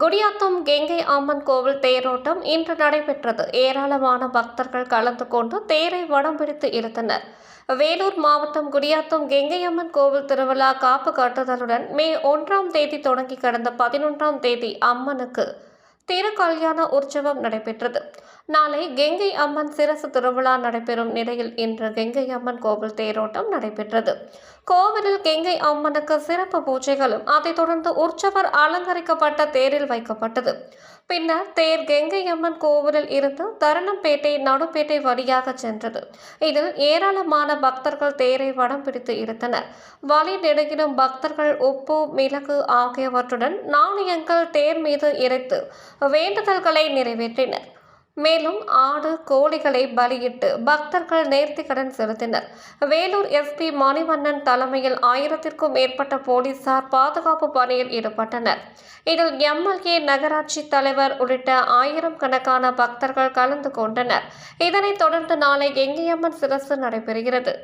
குடியாத்தம் கெங்கை அம்மன் கோவில் தேரோட்டம் இன்று நடைபெற்றது. ஏராளமான பக்தர்கள் கலந்து கொண்டு தேரை வடம் பிடித்து இழுத்தனர் வேலூர் மாவட்டம் குடியாத்தம் கெங்கை அம்மன் கோவில் திருவிழா காப்பு கட்டுதலுடன் மே ஒன்றாம் தேதி தொடங்கி கடந்த பதினொன்றாம் தேதி அம்மனுக்கு திருக்கல்யாண உற்சவம் நடைபெற்றது. நாளை கெங்கை அம்மன் சிரசு திருவிழா நடைபெறும் நிலையில் இன்று கெங்கை அம்மன் கோவில் தேரோட்டம் நடைபெற்றது. கோவிலில் கெங்கை அம்மனுக்கு சிறப்பு பூஜைகளும் அதைத் தொடர்ந்து உற்சவர் அலங்கரிக்கப்பட்ட தேரில் வைக்கப்பட்டது. பின்னர் தேர் கெங்கை அம்மன் கோவிலில் இருந்து தருணம்பேட்டை நடுப்பேட்டை வழியாக சென்றது. இதில் ஏராளமான பக்தர்கள் தேரை வடம் பிடித்து இழுத்தனர் வழி நெடுகிலும் பக்தர்கள் உப்பு மிளகு ஆகியவற்றுடன் நாணயங்கள் தேர் மீது இறைத்து வேண்டுதல்களை நிறைவேற்றினர். மேலும் ஆடு கோழிகளை பலியிட்டு பக்தர்கள் நேர்த்திக்கடன் செலுத்தினர். வேலூர் எஸ்பி மணிவண்ணன் தலைமையில் ஆயிரத்திற்கும் மேற்பட்ட போலீசார் பாதுகாப்பு பணியில் ஈடுபட்டனர். இதில் எம்எல்ஏ நகராட்சி தலைவர் உள்ளிட்ட ஆயிரம் கணக்கான பக்தர்கள் கலந்து கொண்டனர். இதனைத் தொடர்ந்து நாளை எங்கேயம்மன் சிரசு நடைபெறுகிறது.